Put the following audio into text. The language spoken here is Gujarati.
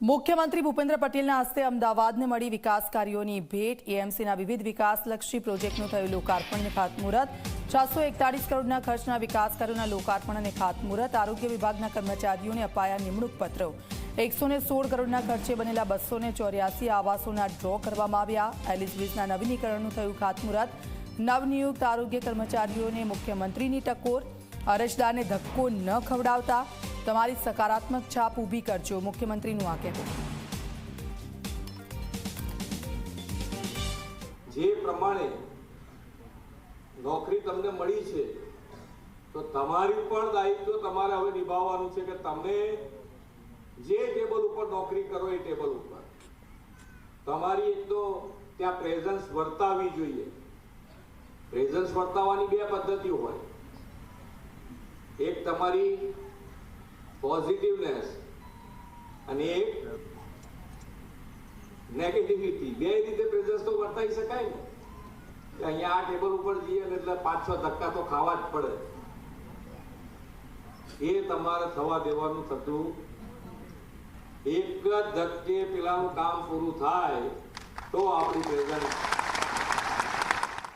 મુખ્યમંત્રી ભૂપેન્દ્ર પટેલના હસ્તે અમદાવાદને મળી વિકાસ કાર્યોની ભેટ. એએમસીના વિવિધ વિકાસલક્ષી પ્રોજેક્ટનું થયું લોકાર્પણ અને ખાતમુહૂર્ત. ચારસો એકતાળીસ કરોડના ખર્ચના વિકાસ કાર્યોના લોકાર્પણ અને ખાતમુહૂર્ત. આરોગ્ય વિભાગના કર્મચારીઓને અપાયા નિમણૂક પત્રો એકસો સોળ કરોડના ખર્ચે બનેલા બસો ચોર્યાસી આવાસોના ડ્રો કરવામાં આવ્યા. એલિઝબ્રિજના નવીનીકરણનું થયું ખાતમુહૂર્ત. નવનિયુક્ત આરોગ્ય કર્મચારીઓને મુખ્યમંત્રીની ટકોર. અરજદારને ધક્કો ન ખવડાવતા. તમારી સકારાત્મક છાપ ઊભી કરજો. મુખ્યમંત્રીનું આ કહેવું. જે પ્રમાણે નોકરી તમને મળી છે, તો તમારી પણ દાયિત્વ તમારે હવે નિભાવવાનું છે કે તમે જે ટેબલ ઉપર નોકરી કરો એ ટેબલ ઉપર. તમારી એક તો ત્યાં પ્રેઝન્સ વર્તાવવી જોઈએ. પ્રેઝન્સ વર્તાવવાની બે પદ્ધતિઓ હોય. એક તમારી પોઝિટિવનેસ અને નેગેટિવિટી. બે રીતે પ્રેઝન્સ તો વર્તાઈ શકાય ને. અહીંયા આ ટેબલ ઉપર જઈએ એટલે પાંચ છ ધક્કા તો ખાવા જ પડે. એ તમારે થવા દેવાનું થતું એક જ ધક્કે પેલાનું કામ પૂરું થાય તો આપણી પ્રેઝન્ટ